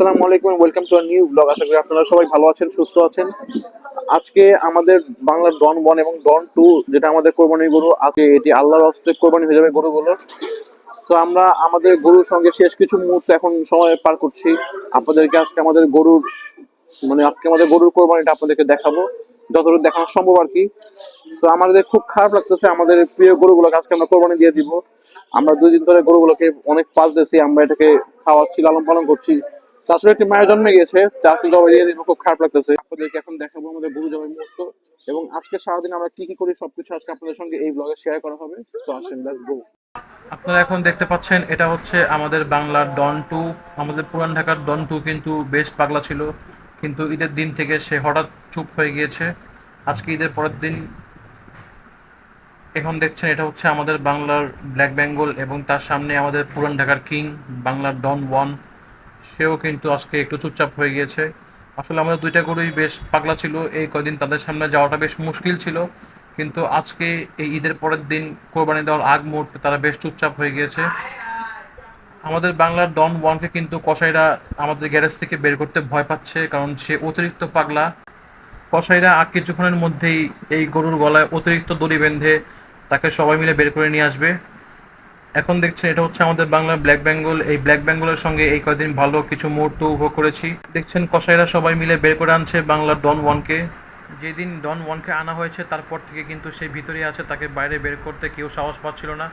আসসালামু আলাইকুম welcome to new blog আশা করি আপনারা সবাই ভালো আছেন, সুস্থ আছেন। আজকে আমাদের বাংলার ডন ওয়ান এবং ডন টু যেটা আমাদের কোরবানি গরু, আজকে এটি আল্লাহর হস্তে কোরবানি হয়ে যাবে গরুগুলো তো আমরা আমাদের গরুর সঙ্গে শেষ কিছু মুহূর্ত এখন সময় পার করছি। আপনাদেরকে আজকে আমাদের গরুর মানে আজকে আমাদের গরুর কোরবানিটা আপনাদেরকে দেখাবো। যতটুকু দেখানো সম্ভব আর কি। তো আমাদের খুব খারাপ লাগতেছে, আমাদের প্রিয় গরুগুলোকে আজকে আমরা কোরবানি দিয়ে দিব। আমরা দুই দিন ধরে গরুগুলোকে অনেক পাশ দিয়েছি, আমরা এটাকে খাওয়াচ্ছি, লালন পালন করছি। তো আসলে একটি মায়ের জন্মে গেছে খুব খারাপ লাগতেছে। আপনাদেরকে এখন দেখাবো আমাদের গরু জবাই মুহূর্ত এবং আজকে সারাদিন আমরা কি কি করি, সবকিছু আজকে আপনাদের সঙ্গে এই ব্লগে শেয়ার করা হবে। তো আসেন আপনারা এখন দেখতে পাচ্ছেন, এটা হচ্ছে আমাদের বাংলার ডন টু আমাদের পুরান ঢাকার ডন টু কিন্তু বেশ পাগলা ছিল। কিন্তু ঈদের দিন থেকে সে হঠাৎ চুপ হয়ে গিয়েছে। আজকে ঈদের পরের দিন এখন দেখছেন, এটা হচ্ছে আমাদের বাংলার ব্ল্যাক বেঙ্গল এবং তার সামনে আমাদের পুরান ঢাকার কিং বাংলার ডন ওয়ান সেও কিন্তু আজকে একটু চুপচাপ হয়ে গিয়েছে। আসলে আমাদের দুইটা গরুই বেশ পাগলা ছিল। এই কয়দিন তাদের সামনে যাওয়াটা বেশ মুশকিল ছিল। কিন্তু আজকে এই ঈদের পরের দিন কোরবানি দেওয়ার আগ মুহূর্তে তারা বেশ চুপচাপ হয়ে গিয়েছে। আমাদের বাংলার ডন ওয়ানকে কিন্তু কসাইরা আমাদের গ্যারেজ থেকে বের করতে ভয় পাচ্ছে, কারণ সে অতিরিক্ত পাগলা। কসাইরা আর কিছুক্ষণের মধ্যেই এই গরুর গলায় অতিরিক্ত দড়ি বেঁধে তাকে সবাই মিলে বের করে নিয়ে আসবে। এখন দেখছেন এটা হচ্ছে আমাদের বাংলার ব্ল্যাক বেঙ্গল এই ব্ল্যাক বেঙ্গলের সঙ্গে এই কয়দিন ভালো কিছু মুহূর্ত উপভোগ করেছি। দেখছেন কসাইরা সবাই মিলে বের করে আনছে বাংলার ডন ওয়ানকে যেদিন ডন ওয়ানকে আনা হয়েছে, তারপর থেকে কিন্তু সে ভিতরে আছে, তাকে বাইরে বের করতে কেউ সাহস পাচ্ছিল না।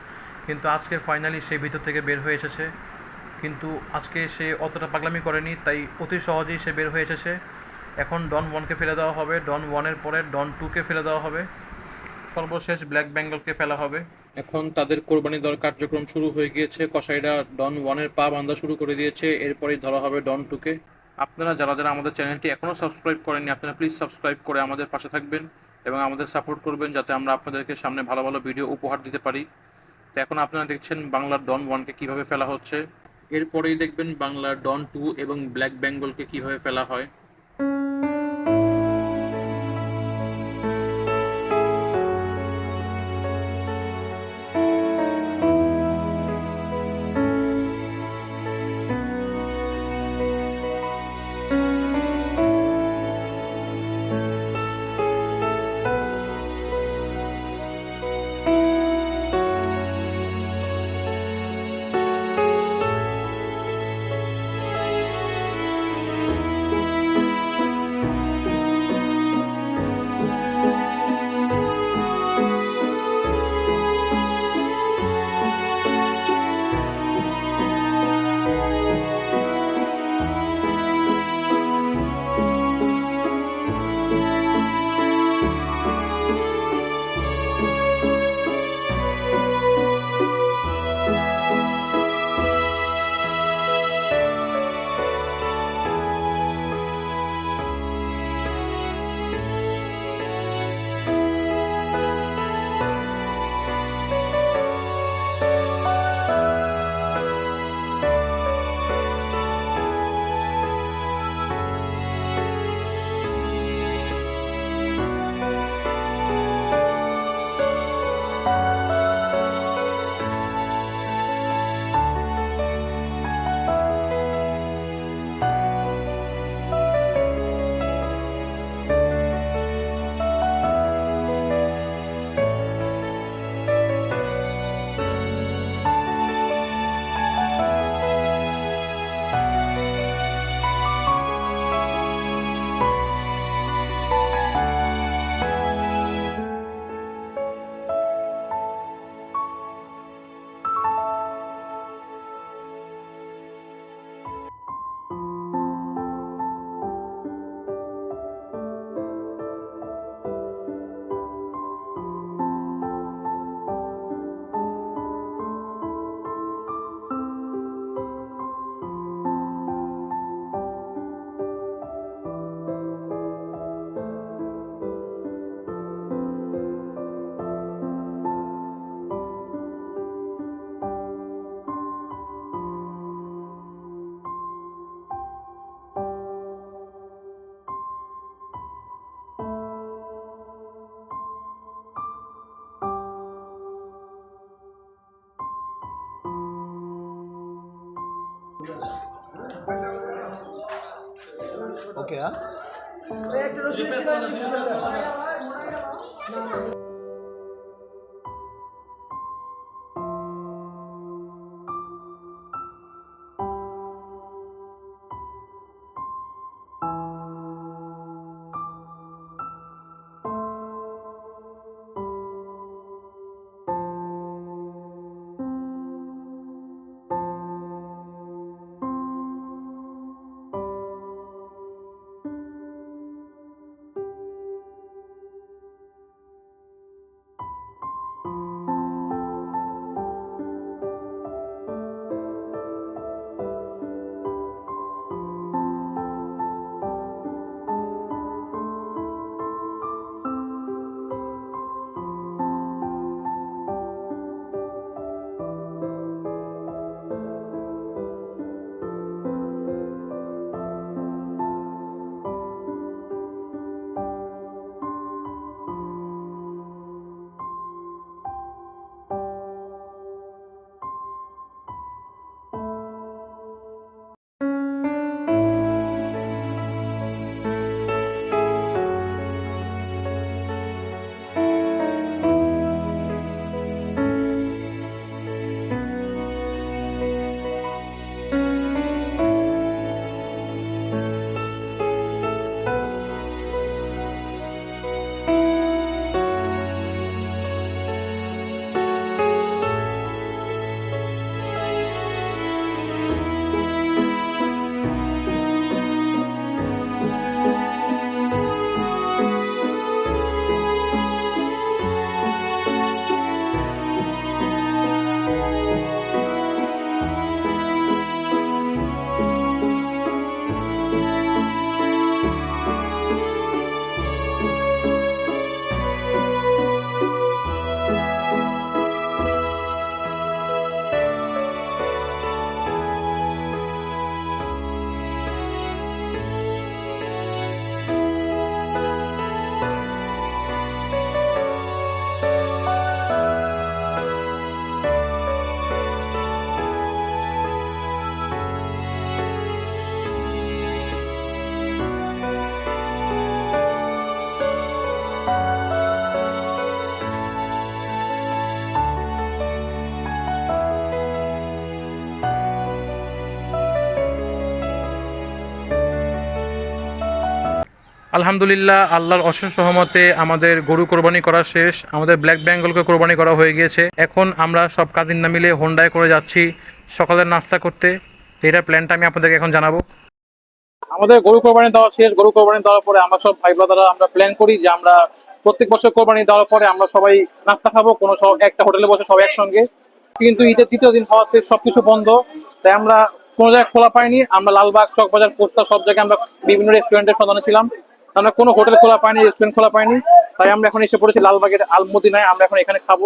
কিন্তু আজকে ফাইনালি সে ভিতর থেকে বের হয়ে এসেছে। কিন্তু আজকে সে অতটা পাগলামি করেনি, তাই অতি সহজেই সে বের হয়ে এসেছে। এখন ডন ওয়ানকে ফেলে দেওয়া হবে। ডন ওয়ানের পরে ডন টুকে ফেলে দেওয়া হবে। সর্বশেষ ব্ল্যাক বেঙ্গলকে ফেলা হবে। এখন তাদের কোরবানি দেওয়ার কার্যক্রম শুরু হয়ে গিয়েছে। কসাইরা ডন ওয়ানের পা বান্ধা শুরু করে দিয়েছে। এরপরেই ধরা হবে ডন টুকে। আপনারা যারা যারা আমাদের চ্যানেলটি এখনও সাবস্ক্রাইব করেননি, আপনারা প্লিজ সাবস্ক্রাইব করে আমাদের পাশে থাকবেন এবং আমাদের সাপোর্ট করবেন যাতে আমরা আপনাদেরকে সামনে ভালো ভালো ভিডিও উপহার দিতে পারি। তো এখন আপনারা দেখছেন বাংলার ডন ওয়ানকে কীভাবে ফেলা হচ্ছে। এরপরেই দেখবেন বাংলার ডন টু এবং ব্ল্যাক বেঙ্গলকে কীভাবে ফেলা হয়। ఓకే আলহামদুলিল্লাহ, আল্লাহর অশেষ সহমতে আমাদের গরু কোরবানি করা শেষ, আমাদের ব্ল্যাক বেঙ্গলকে কোরবানি করা হয়ে গিয়েছে। এখন আমরা সব কাজিন না মিলে হোন্ডায় করে যাচ্ছি সকালের নাস্তা করতে। এটার প্ল্যানটা আমি আপনাদেরকে এখন জানাব। আমাদের গরু কোরবানি দেওয়া শেষ, গরু কোরবানি দেওয়ার পরে আমরা সব ভাই ব্রাদাররা আমরা প্ল্যান করি যে আমরা প্রত্যেক বছর কোরবানি দেওয়ার পরে আমরা সবাই নাস্তা খাব, কোনো সব একটা হোটেলে বসে সবাই একসঙ্গে। কিন্তু ঈদের তৃতীয় দিন হওয়াতে সবকিছু বন্ধ। তাই আমরা কোনো জায়গায় খোলা পাইনি। আমরা লালবাগ, চকবাজার পোস্তা সব জায়গায় আমরা বিভিন্ন রেস্টুরেন্টের সন্ধানে ছিলাম। আমরা কোনো হোটেল খোলা পাইনি রেস্টুরেন্ট খোলা পাইনি। তাই আমরা এখন এসে পড়েছি লালবাগের আলমদিনায়। আমরা এখন এখানে খাব।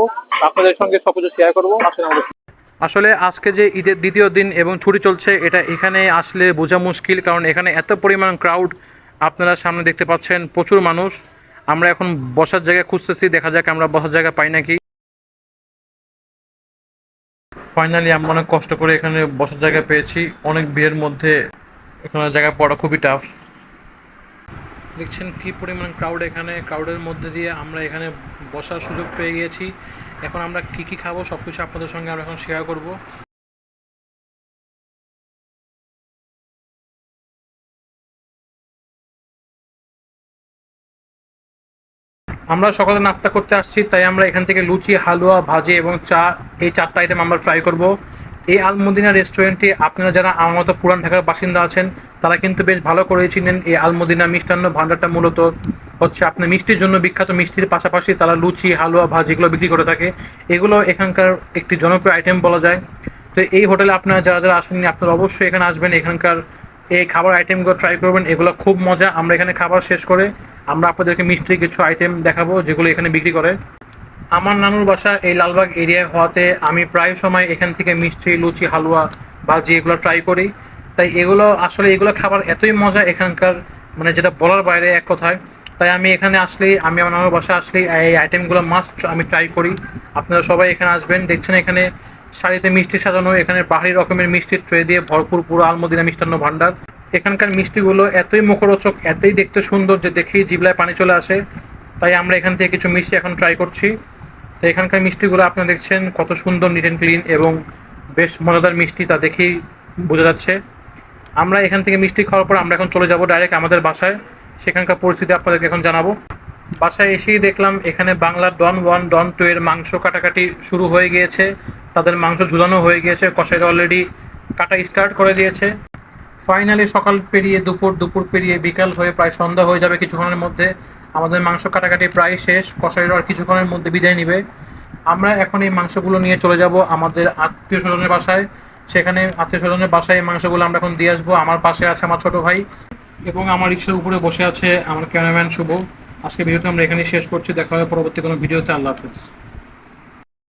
আপনাদের সঙ্গে সবকিছু শেয়ার করব। আসলে আসলে আজকে যে ঈদের দ্বিতীয় দিন এবং ছুটি চলছে, এটা এখানে আসলে বোঝা মুশকিল। কারণ এখানে এত পরিমাণ ক্রাউড আপনারা সামনে দেখতে পাচ্ছেন, প্রচুর মানুষ। আমরা এখন বসার জায়গা খুঁজতেছি, দেখা যাক আমরা বসার জায়গা পাই নাকি। ফাইনালি আমরা অনেক কষ্ট করে এখানে বসার জায়গা পেয়েছি। অনেক ভিড়ের মধ্যে এখানে জায়গা পড়া খুবই টাফ দেখছেন কি পরিমাণ ক্রাউড এখানে? ক্রাউডের মধ্যে দিয়ে আমরা এখানে বসার সুযোগ পেয়ে গিয়েছি। এখন আমরা কি কি খাব সবকিছু আপনাদের সঙ্গে আমরা এখন শেয়ার করব। আমরা সকালে নাস্তা করতে আসছি, তাই আমরা এখান থেকে লুচি, হালুয়া, ভাজি এবং চা, এই চারটা আইটেম আমরা ট্রাই করব। এই আলমদিনা রেস্টুরেন্টে আপনারা যারা আমার মতো পুরান ঢাকার বাসিন্দা আছেন, তারা কিন্তু বেশ ভালো করেই চিনেন এই আলমদিনা মিষ্টান্ন ভান্ডারটা মূলত হচ্ছে আপনার মিষ্টির জন্য বিখ্যাত মিষ্টির পাশাপাশি তারা লুচি, হালুয়া ভাজি এগুলো বিক্রি করে থাকে, এগুলো এখানকার একটি জনপ্রিয় আইটেম বলা যায়। তো এই হোটেলে আপনারা যারা যারা আসেননি, আপনারা অবশ্যই এখানে আসবেন, এখানকার এই খাবার আইটেমগুলো ট্রাই করবেন, এগুলো খুব মজা। আমরা এখানে খাবার শেষ করে আমরা আপনাদেরকে মিষ্টির কিছু আইটেম দেখাবো, যেগুলো এখানে বিক্রি করে। আমার নানুর বাসা এই লালবাগ এরিয়ায় হওয়াতে আমি প্রায় সময় এখান থেকে মিষ্টি, লুচি, হালুয়া ভাজি এগুলো ট্রাই করি। তাই এগুলো আসলে এগুলো খাবার এতই মজা এখানকার মানে যেটা বলার বাইরে এক কথায়। তাই আমি এখানে আসলেই আমি আমার নানুর বাসা আসলেই এই আইটেমগুলো মাস্ট আমি ট্রাই করি। আপনারা সবাই এখানে আসবেন, দেখছেন এখানে শাড়িতে মিষ্টি সাজানো, এখানে বাহারি রকমের মিষ্টির ট্রে দিয়ে ভরপুর পুরো আলমদিনা মিষ্টান্ন ভান্ডার এখানকার মিষ্টিগুলো এতই মুখরোচক, এতই দেখতে সুন্দর যে দেখেই জিবলায় পানি চলে আসে। তাই আমরা এখান থেকে কিছু মিষ্টি এখন ট্রাই করছি। তো এখানকার মিষ্টিগুলো আপনারা দেখছেন, কত সুন্দর নিট অ্যান্ড ক্লিন এবং বেশ মজাদার মিষ্টি তা দেখেই বোঝা যাচ্ছে। আমরা এখান থেকে মিষ্টি খাওয়ার পর আমরা এখন চলে যাব ডাইরেক্ট আমাদের বাসায়। সেখানকার পরিস্থিতি আপনাদেরকে এখন জানাব। বাসায় এসেই দেখলাম এখানে বাংলার ডন ওয়ান ডন টু এর মাংস কাটাকাটি শুরু হয়ে গিয়েছে। তাদের মাংস ঝুলানো হয়ে গিয়েছে কষাইরা অলরেডি কাটা স্টার্ট করে দিয়েছে। ফাইনালি সকাল পেরিয়ে দুপুর দুপুর পেরিয়ে বিকাল হয়ে প্রায় সন্ধ্যা হয়ে যাবে কিছুক্ষণের মধ্যে। আমাদের মাংস কাটাকাটি প্রায় শেষ কষাইরা আর কিছুক্ষণের মধ্যে বিদায় নিবে। আমরা এখন এই মাংসগুলো নিয়ে চলে যাব আমাদের আত্মীয় স্বজনের বাসায়। সেখানে আত্মীয় স্বজনের বাসায় এই মাংসগুলো আমরা এখন দিয়ে আসব। আমার পাশে আছে আমার ছোট ভাই এবং আমার রিক্সার উপরে বসে আছে আমার ক্যামেরাম্যান শুভ। আজকে ভিডিওটা আমরা এখানেই শেষ করছি। দেখা হবে পরবর্তী কোনো ভিডিওতে। আল্লাহ হাফেজ।